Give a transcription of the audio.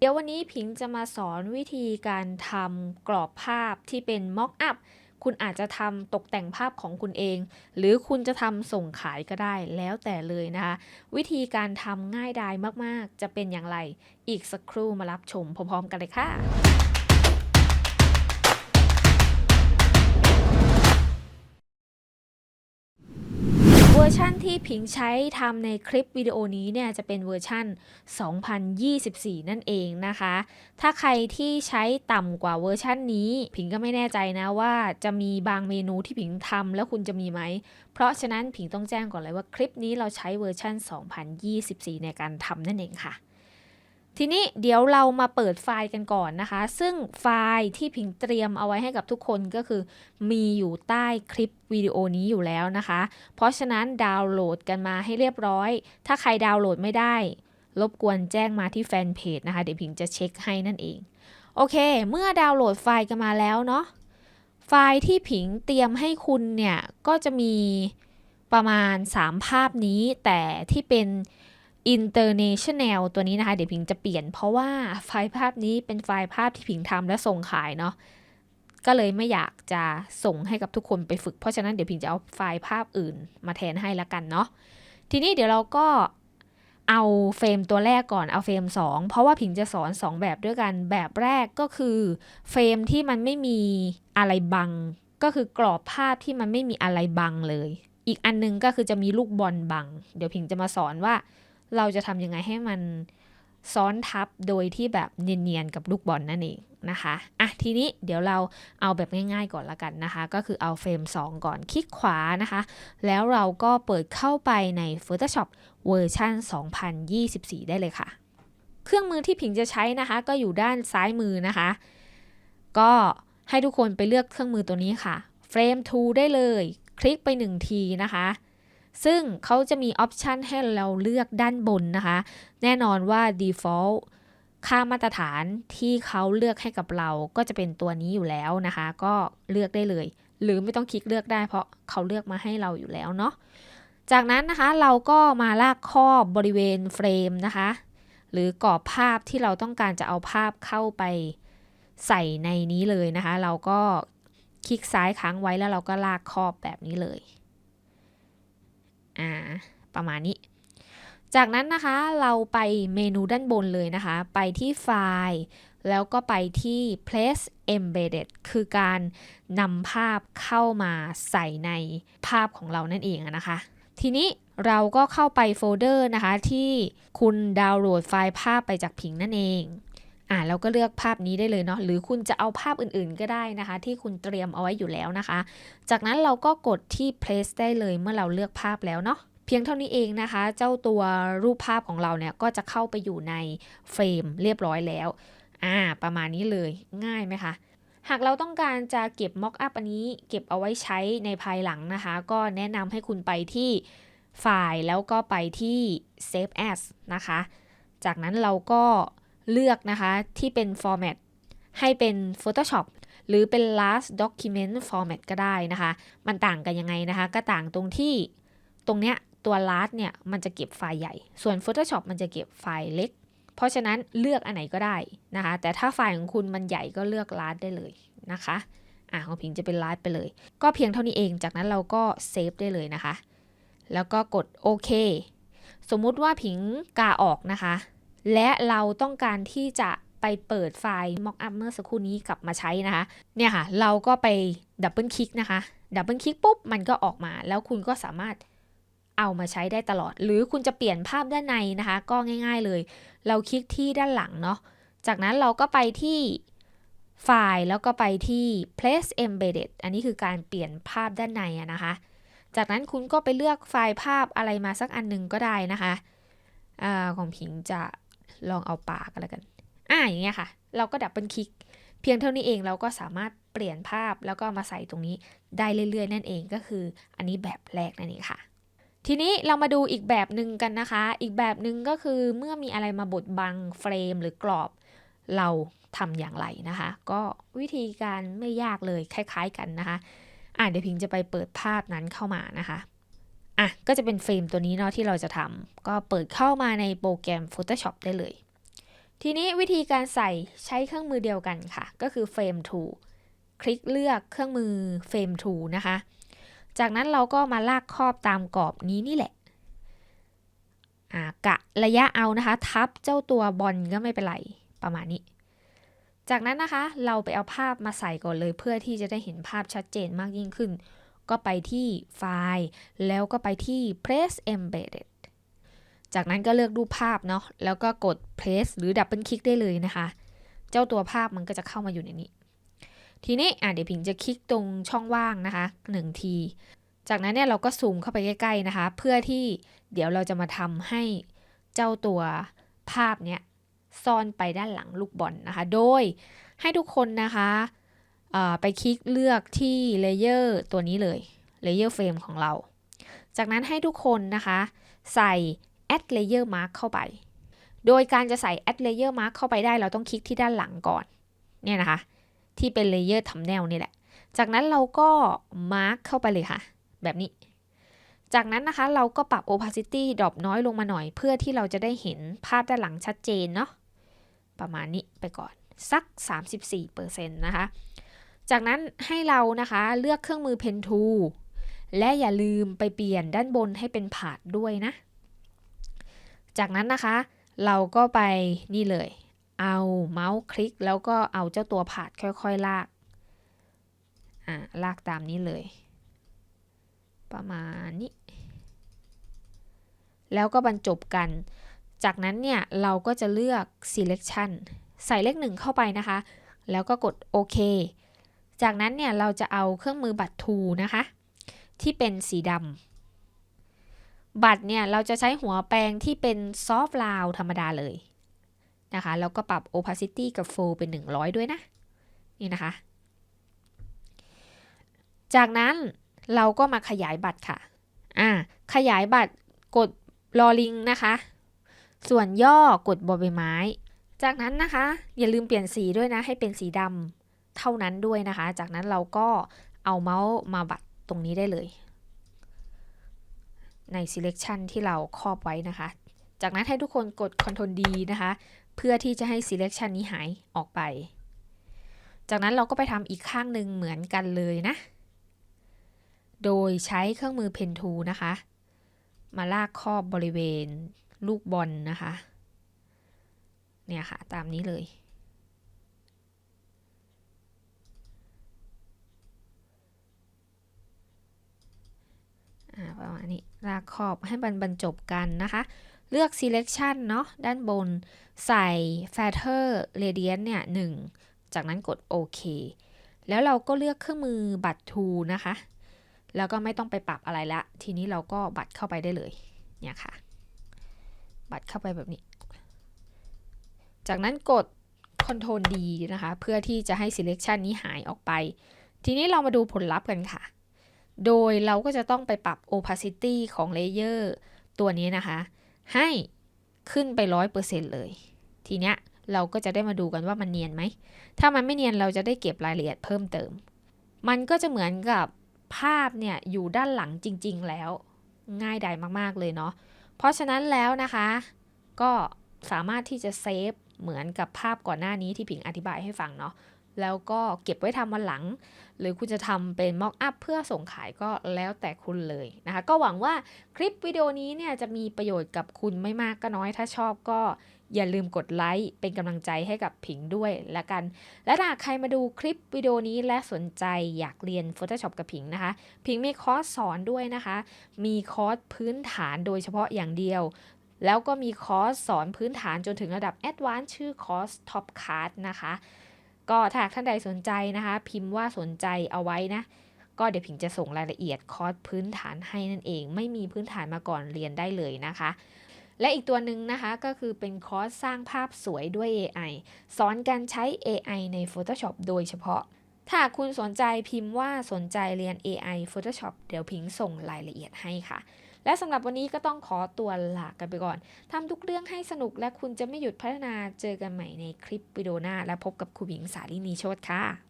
เดี๋ยววันนี้ผิงจะมาสอนวิธีการทำกรอบภาพที่เป็นม็อกอัพคุณอาจจะทำตกแต่งภาพของคุณเอง หรือคุณจะทำส่งขายก็ได้แล้วแต่เลยนะคะ วิธีการทำง่ายดายมากๆ จะเป็นอย่างไร อีกสักครู่มารับชมพร้อมๆกันเลยค่ะ ชันที่ผิงใช้ทำในคลิปวิดีโอนี้เนี่ยจะเป็นเวอร์ชั่น 2024 นั่นเองนะคะ ถ้าใครที่ใช้ต่ำกว่าเวอร์ชั่นนี้ ผิงก็ไม่แน่ใจนะว่าจะมีบางเมนูที่ผิงทำแล้วคุณจะมีไหม เพราะฉะนั้นผิงต้องแจ้งก่อนเลยว่าคลิปนี้เราใช้เวอร์ชั่น 2024 ในการทำนั่นเองค่ะ ทีนี้เดี๋ยวเรามาเปิดไฟล์กันก่อนนะคะ ซึ่งไฟล์ที่ผิงเตรียมเอาไว้ให้กับทุกคนก็คือ มีอยู่ใต้คลิปวิดีโอนี้อยู่แล้วนะคะ เพราะฉะนั้นดาวน์โหลดกันมาให้เรียบร้อย ถ้าใครดาวน์โหลดไม่ได้ รบกวนแจ้งมาที่แฟนเพจนะคะ เดี๋ยวพิงจะเช็คให้นั่นเอง โอเค เมื่อดาวน์โหลดไฟล์กันมาแล้วเนาะ ไฟล์ที่ผิงเตรียมให้คุณเนี่ย ก็จะมีประมาณ 3 ภาพนี้ แต่ที่เป็น international ตัวนี้นะคะ เดี๋ยวพิงจะเปลี่ยนเพราะว่าไฟล์ภาพนี้เป็นไฟล์ภาพที่พิงทำและส่งขายเนาะก็เลยไม่อยากจะส่งให้กับทุกคนไปฝึก เพราะฉะนั้นเดี๋ยวพิงจะเอาไฟล์ภาพอื่นมาแทนให้ละกันเนาะทีนี้เดี๋ยวเราก็เอาเฟรมตัวแรกก่อนเอาเฟรม 2 เพราะว่าพิงจะสอน 2 แบบด้วยกันแบบแรกก็คือเฟรมที่มันไม่มีอะไรบัง ก็คือกรอบภาพที่มันไม่มีอะไรบังเลย อีกอันนึงก็คือจะมีลูกบอลบัง เดี๋ยวพิงจะมาสอนว่า เราจะทำยังไงให้มันซ้อนทับโดยที่แบบเนียนๆกับลูกบอลนั่นเองนะคะอะทีนี้เดี๋ยวเราเอาแบบง่ายๆก่อนละกันนะคะ ก็คือเอาเฟรม 2 ก่อนคลิกขวานะคะ แล้วเราก็เปิดเข้าไปใน Photoshop เวอร์ชัน2024 ได้เลยค่ะ เครื่องมือที่ผิงจะใช้นะคะ ก็อยู่ด้านซ้ายมือนะคะ ก็ให้ทุกคนไปเลือกเครื่องมือตัวนี้ค่ะ Frame Tool ได้เลย คลิกไป 1 ทีนะคะ ซึ่งเขาจะมีออปชันให้เราเลือกด้านบนนะคะ แน่นอนว่า default ค่ามาตรฐานที่เขาเลือกให้กับเราก็จะเป็นตัวนี้อยู่แล้วนะคะ ก็เลือกได้เลย หรือไม่ต้องคลิกเลือกได้เพราะเขาเลือกมาให้เราอยู่แล้วเนาะจากนั้นนะคะเราก็มาลากครอบบริเวณเฟรมนะคะ หรือกรอบภาพที่เราต้องการจะเอาภาพเข้าไปใส่ในนี้เลยนะคะ เราก็คลิกซ้ายค้างไว้แล้วเราก็ลากครอบแบบนี้เลย อ่าประมาณนี้ จากนั้นนะคะเราไปเมนูด้านบนเลยนะคะ ไปที่ไฟล์ แล้วก็ไปที่ place embedded คือการนำภาพเข้ามาใส่ในภาพของเรานั่นเองนะคะ ทีนี้เราก็เข้าไปโฟลเดอร์นะคะที่คุณดาวน์โหลดไฟล์ภาพไปจากผิงนั่นเอง อ่าเราก็เลือกภาพนี้ได้เลยเนาะหรือคุณจะเอาภาพอื่นๆก็ได้นะคะ ที่คุณเตรียมเอาไว้อยู่แล้วนะคะ จากนั้นเราก็กดที่ place ได้เลยเมื่อเราเลือกภาพแล้วเนาะเพียงเท่านี้เองนะคะ เจ้าตัวรูปภาพของเราเนี่ยก็จะเข้าไปอยู่ในเฟรมเรียบร้อยแล้วอ่าประมาณนี้เลยง่ายไหมคะหากเราต้องการจะเก็บ mock up อันนี้ เก็บเอาไว้ใช้ในภายหลังนะคะ ก็แนะนำให้คุณไปที่ไฟล์แล้วก็ไปที่ save as นะคะ จากนั้นเราก็ เลือกนะคะที่เป็น format ให้เป็น Photoshop หรือเป็น last document format ก็ได้นะคะ มันต่างกันยังไงนะคะ ก็ต่างตรงที่ตรงเนี้ยตัว last เนี่ยมันจะเก็บไฟล์ใหญ่ ส่วน Photoshop มันจะเก็บไฟล์เล็ก เพราะฉะนั้นเลือกอันไหนก็ได้นะคะ แต่ถ้าไฟล์ของคุณมันใหญ่ก็เลือก last ได้เลยนะคะ อะของพิงจะเป็น last ไปเลย ก็เพียงเท่านี้เอง จากนั้นเราก็เซฟได้เลยนะคะ แล้วก็กดโอเค สมมุติว่าผิงกาออกนะคะ และเราต้องการที่จะไปเปิดไฟล์ mockup เมื่อสักครู่นี้กลับมาใช้นะคะ เนี่ยค่ะ เราก็ไปดับเบิลคลิกนะคะ ดับเบิลคลิกปุ๊บ มันก็ออกมา แล้วคุณก็สามารถเอามาใช้ได้ตลอด หรือคุณจะเปลี่ยนภาพด้านในนะคะ ก็ง่าย ๆเลย เราคลิกที่ด้านหลังเนาะ จากนั้นเราก็ไปที่ไฟล์แล้วก็ไปที่ place embedded อันนี้คือการเปลี่ยนภาพด้านในนะคะ จากนั้นคุณก็ไปเลือกไฟล์ภาพอะไรมาสักอันหนึ่งก็ได้นะคะอาของพิงจะ ลองเอาปากกันแล้วกัน อ่าอย่างเงี้ยค่ะ เราก็ดับเบิลคลิก เพียงเท่านี้เองเราก็สามารถเปลี่ยนภาพแล้วก็มาใส่ตรงนี้ได้เรื่อยๆ นั่นเองก็คือ อันนี้แบบแรกนั่นเองค่ะ ทีนี้เรามาดูอีกแบบหนึ่งกันนะคะ อีกแบบหนึ่งก็คือเมื่อมีอะไรมาบดบังเฟรมหรือกรอบเราทำอย่างไรนะคะ ก็วิธีการไม่ยากเลยคล้าย ๆ กันนะคะ อะเดี๋ยวพิงจะไปเปิดภาพนั้นเข้ามานะคะ อะก็จะเป็นเฟรมตัวนี้เนาะที่เราจะทำก็เปิดเข้ามาในโปรแกรม Photoshop ได้เลย ทีนี้วิธีการใส่ใช้เครื่องมือเดียวกันค่ะ ก็คือ Frame Tool คลิกเลือกเครื่องมือ Frame Tool นะคะ จากนั้นเราก็มาลากครอบตามกรอบนี้นี่แหละอ่ากะระยะเอานะคะ ทับเจ้าตัวบอลก็ไม่เป็นไรประมาณนี้ จากนั้นนะคะเราไปเอาภาพมาใส่ก่อนเลยเพื่อที่จะได้เห็นภาพชัดเจนมากยิ่งขึ้น ก็ไปที่ไฟล์ แล้วก็ไปที่ Place Embedded จากนั้นก็เลือกรูปภาพเนาะแล้วก็กด place หรือดับเบิลคลิกได้เลยนะคะ เจ้าตัวภาพมันก็จะเข้ามาอยู่ในนี้ ทีนี้อะเดี๋ยวพิงจะคลิกตรงช่องว่างนะคะหนึ่งที จากนั้นเนี่ยเราก็ซูมเข้าไปใกล้ๆนะคะ เพื่อที่เดี๋ยวเราจะมาทำให้เจ้าตัวภาพเนี้ยซ่อนไปด้านหลังลูกบอลนนะคะ โดยให้ทุกคนนะคะ ไปคลิกเลือกที่เลเยอร์ตัวนี้เลยเลเยอร์เฟรมของเรา จากนั้นให้ทุกคนนะคะ ใส่ add layer mark เข้าไป โดยการจะใส่ add layer mark เข้าไปได้เราต้องคลิกที่ด้านหลังก่อน เนี่ยนะคะ ที่เป็น layer thumbnail นี่แหละ จากนั้นเราก็ mark เข้าไปเลยค่ะ แบบนี้ จากนั้นนะคะเราก็ปรับ opacity ดรอปน้อยลงมาหน่อย เพื่อที่เราจะได้เห็นภาพด้านหลังชัดเจนเนาะ ประมาณนี้ไปก่อน สัก 34%นะคะ จากนั้นให้เรานะคะเลือกเครื่องมือ Pen Tool และอย่าลืมไปเปลี่ยนด้านบนให้เป็นผาดด้วยนะ จากนั้นนะคะ เราก็ไปนี่เลย เอาเมาส์คลิกแล้วก็เอาเจ้าตัวผาดค่อยๆลาก อ่าลากตามนี้เลย ประมาณนี้ แล้วก็บรรจบกัน จากนั้นเนี่ยเราก็จะเลือก selection ใส่เลขหนึ่งเข้าไปนะคะ แล้วก็กดโอเค จากนั้นเนี่ยเราจะเอาเครื่องมือบัตรทูนะคะ ที่เป็นสีดำบัตรเนี่ยเราจะใช้หัวแปรงที่เป็นซอฟต์ลาวธรรมดาเลยนะคะแล้วก็ปรับ opacity กับ flow เป็น 100 ด้วยนะ นี่นะคะ จากนั้นเราก็มาขยายบัตรค่ะอ่าขยายบัตรกดลอลิงนะคะ ส่วนย่อกดบอใบไม้ จากนั้นนะคะ อย่าลืมเปลี่ยนสีด้วยนะให้เป็นสีดำ เท่านั้นด้วยนะคะ จากนั้นเราก็เอาเมาส์มาบัตรตรงนี้ได้เลย ใน selection ที่เราครอบไว้นะคะ จากนั้นให้ทุกคนกด Ctrl D นะคะ เพื่อที่จะให้ selection นี้หายออกไป จากนั้นเราก็ไปทำอีกข้างหนึ่งเหมือนกันเลยนะ โดยใช้เครื่องมือ Pen Tool นะคะ มาลากครอบบริเวณลูกบอลนนะคะ เนี่ยค่ะตามนี้เลย ประมาณนี้ลากขอบให้มันบรรจบกันนะคะ เลือก selection เนาะด้านบนใส่ feather radiant เนี่ยหนึ่งจากนั้นกดโอเคแล้วเราก็เลือกเครื่องมือบัตร to นะคะ แล้วก็ไม่ต้องไปปรับอะไรละ ทีนี้เราก็บัตรเข้าไปได้เลย เนี่ยค่ะ บัตรเข้าไปแบบนี้ จากนั้นกด Ctrl D นะคะ เพื่อที่จะให้ selection นี้หายออกไป ทีนี้เรามาดูผลลัพธ์กันค่ะ โดยเราก็จะต้องไปปรับ opacity ของเลเยอร์ตัวนี้นะคะ ให้ขึ้นไป 100%เลย ทีเนี้ยเราก็จะได้มาดูกันว่ามันเนียนไหม ถ้ามันไม่เนียนเราจะได้เก็บรายละเอียดเพิ่มเติม มันก็จะเหมือนกับภาพเนี่ยอยู่ด้านหลังจริง ๆ แล้ว ง่ายดายมากๆเลยเนาะ เพราะฉะนั้นแล้วนะคะ ก็สามารถที่จะเซฟเหมือนกับภาพก่อนหน้านี้ที่ผิงอธิบายให้ฟังเนาะ แล้วก็เก็บไว้ทำวันหลัง หรือคุณจะทำเป็นม็อกอัพเพื่อส่งขายก็แล้วแต่คุณเลยนะคะ ก็หวังว่าคลิปวิดีโอนี้เนี่ยจะมีประโยชน์กับคุณไม่มากก็น้อย ถ้าชอบก็อย่าลืมกดไลค์เป็นกำลังใจให้กับผิงด้วยละกัน และถ้าใครมาดูคลิปวิดีโอนี้และสนใจอยากเรียน Photoshop กับผิงนะคะ ผิงมีคอร์สสอนด้วยนะคะ มีคอร์สพื้นฐานโดยเฉพาะอย่างเดียวแล้วก็มีคอร์สสอนพื้นฐานจนถึงระดับแอดวานซ์ชื่อคอร์ส Top Card นะคะ ก็ถ้าท่านใดสนใจนะคะ พิมพ์ว่าสนใจเอาไว้นะ ก็เดี๋ยวพิงจะส่งรายละเอียดคอร์สพื้นฐานให้นั่นเอง ไม่มีพื้นฐานมาก่อนเรียนได้เลยนะคะ และอีกตัวหนึ่งนะคะก็คือเป็นคอร์สสร้างภาพสวยด้วย AI สอนการใช้ AI ใน Photoshop โดยเฉพาะ ถ้าคุณสนใจพิมพ์ว่าสนใจเรียน AI Photoshop เดี๋ยวพิงส่งรายละเอียดให้ค่ะ และสำหรับวันนี้ก็ต้องขอตัวลากันไปก่อนทำทุกเรื่องให้สนุกและคุณจะไม่หยุดพัฒนาเจอกันใหม่ในคลิปวิดีโอหน้า และพบกับครูหญิงสาลินีโชตค่ะ